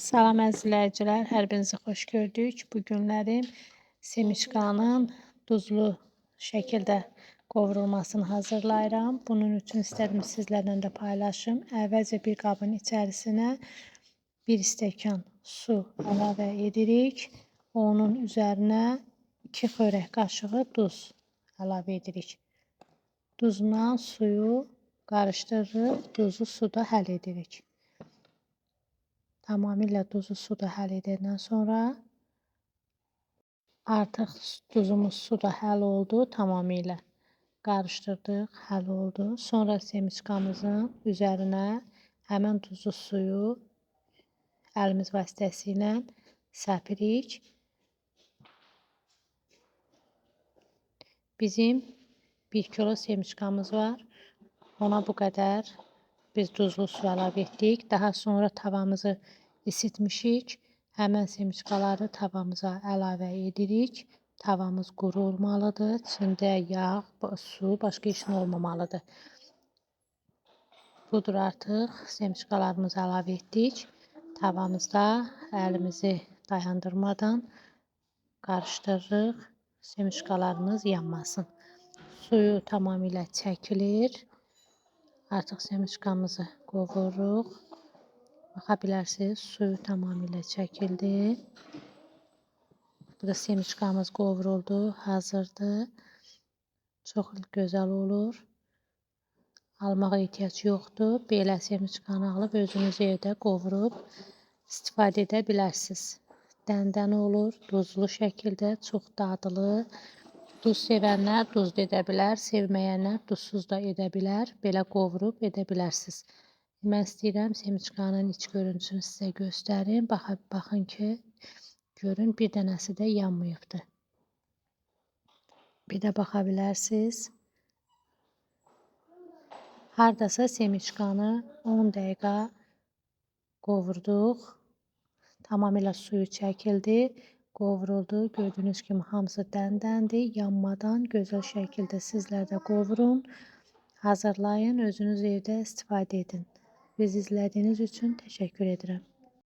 Salam əzizləyicilər, hər birinizi xoş gördük. Bu günlərim semiçkanın duzlu şəkildə qovrulmasını hazırlayıram. Bunun üçün istədim sizlərlə də paylaşım. Əvvəlcə bir qabın içərisinə 1 stəkan su əlavə edirik. Onun üzərinə 2 xörək qaşığı duz əlavə edirik. Duzla suyu qarışdırırıq, duzu suda həll edirik. Tamamilə duzu suda həll edəndən sonra artıq duzumuz suda həll oldu tamamilə. Qarışdırdıq, həll oldu. Sonra semiçkamızın üzərinə həmin duzlu suyu əlimiz vasitəsilə səpirik. Bizim 1 kilo semiçkamız var. Ona bu qədər biz duzlu su əlavə etdik. Daha sonra tavamızı isitmişik. Həmən semiçkaları tavamıza əlavə edirik. Tavamız quru olmalıdır. İçində yağ, su, başqa heç nə olmamalıdır. Budur artıq semiçkalarımızı əlavə etdik. Tavamızda əlimizi dayandırmadan qarışdırırıq. Semiçkalarımız yanmasın. Suyu tamamilə çəkilir. Artıq semiçkamızı qovururuq. Baxa bilərsiniz, suyu tamamilə çəkildi. Bu da semiçkamız qovruldu, hazırdır. Çox gözəl olur. Almağa ehtiyac yoxdur. Belə semiçkanı alıb özünüz evdə qovurub istifadə edə bilərsiniz. Dəndən olur, duzlu şəkildə, çox dadlı. Duz sevənlər duzlu edə bilər, sevməyənlər duzsuz da edə bilər. Belə qovurub edə bilərsiniz. Mən istəyirəm semiçkanın iç görüntüsünü sizə göstərim. Baxa, baxın ki, görün bir dənəsi də yanmayıbdır. Bir də baxa bilərsiniz. Hardasa semiçkanı 10 dəqiqə qovurduq. Tamamilə suyu çəkildi qovruldu. Gördüyünüz kimi hamısı dəndəndir. Yanmadan gözəl şəkildə sizlər də qovurun. Hazırlayın, özünüz evdə istifadə edin. Bizi izlədiyiniz üçün təşəkkür edirəm.